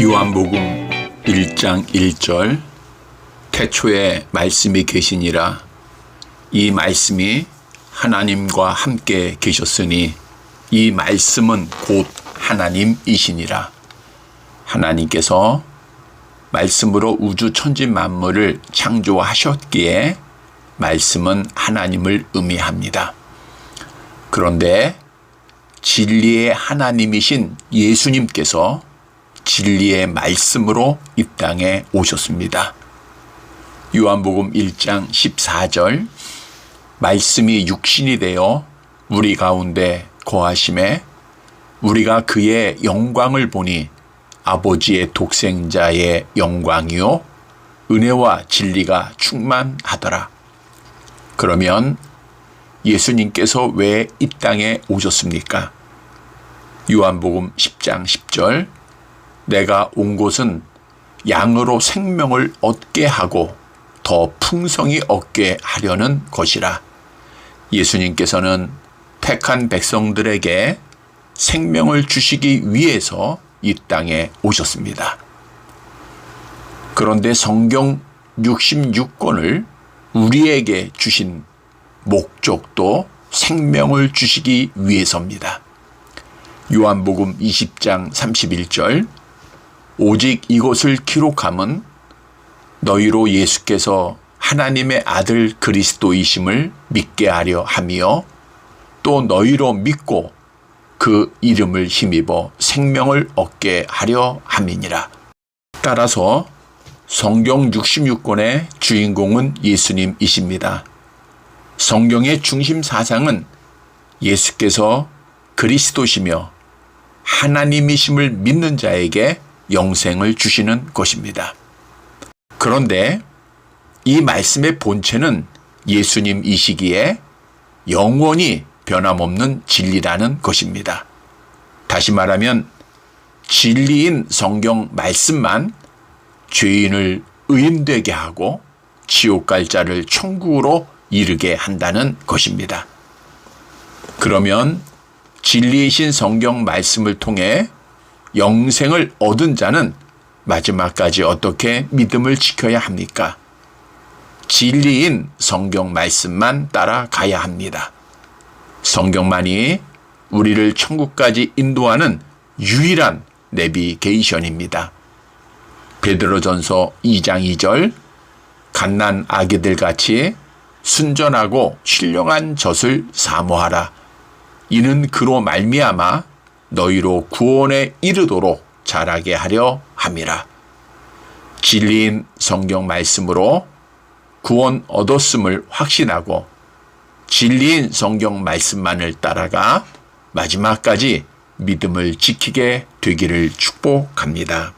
요한복음 1장 1절. 태초에 말씀이 계시니라. 이 말씀이 하나님과 함께 계셨으니 이 말씀은 곧 하나님이시니라. 하나님께서 말씀으로 우주 천지 만물을 창조하셨기에 말씀은 하나님을 의미합니다. 그런데 진리의 하나님이신 예수님께서 진리의 말씀으로 이 땅에 오셨습니다. 요한복음 1장 14절 말씀이 육신이 되어 우리 가운데 거하심에 우리가 그의 영광을 보니 아버지의 독생자의 영광이요 은혜와 진리가 충만하더라. 그러면 예수님께서 왜 이 땅에 오셨습니까? 요한복음 10장 10절 내가 온 곳은 양으로 생명을 얻게 하고 더 풍성히 얻게 하려는 것이라. 예수님께서는 택한 백성들에게 생명을 주시기 위해서 이 땅에 오셨습니다. 그런데 성경 66권을 우리에게 주신 목적도 생명을 주시기 위해서입니다. 요한복음 20장 31절 오직 이것을 기록함은 너희로 예수께서 하나님의 아들 그리스도이심을 믿게 하려 함이요 또 너희로 믿고 그 이름을 힘입어 생명을 얻게 하려 함이니라. 따라서 성경 66권의 주인공은 예수님이십니다. 성경의 중심 사상은 예수께서 그리스도시며 하나님이심을 믿는 자에게 영생을 주시는 것입니다. 그런데 이 말씀의 본체는 예수님 이 시기에 영원히 변함없는 진리라는 것입니다. 다시 말하면 진리인 성경 말씀만 죄인을 의인되게 하고 지옥 갈 자를 천국으로 이르게 한다는 것입니다. 그러면 진리이신 성경 말씀을 통해 영생을 얻은 자는 마지막까지 어떻게 믿음을 지켜야 합니까? 진리인 성경 말씀만 따라가야 합니다. 성경만이 우리를 천국까지 인도하는 유일한 내비게이션입니다. 베드로전서 2장 2절 갓난 아기들 같이 순전하고 신령한 젖을 사모하라. 이는 그로 말미암아 너희로 구원에 이르도록 자라게 하려 함이라. 진리인 성경 말씀으로 구원 얻었음을 확신하고 진리인 성경 말씀만을 따라가 마지막까지 믿음을 지키게 되기를 축복합니다.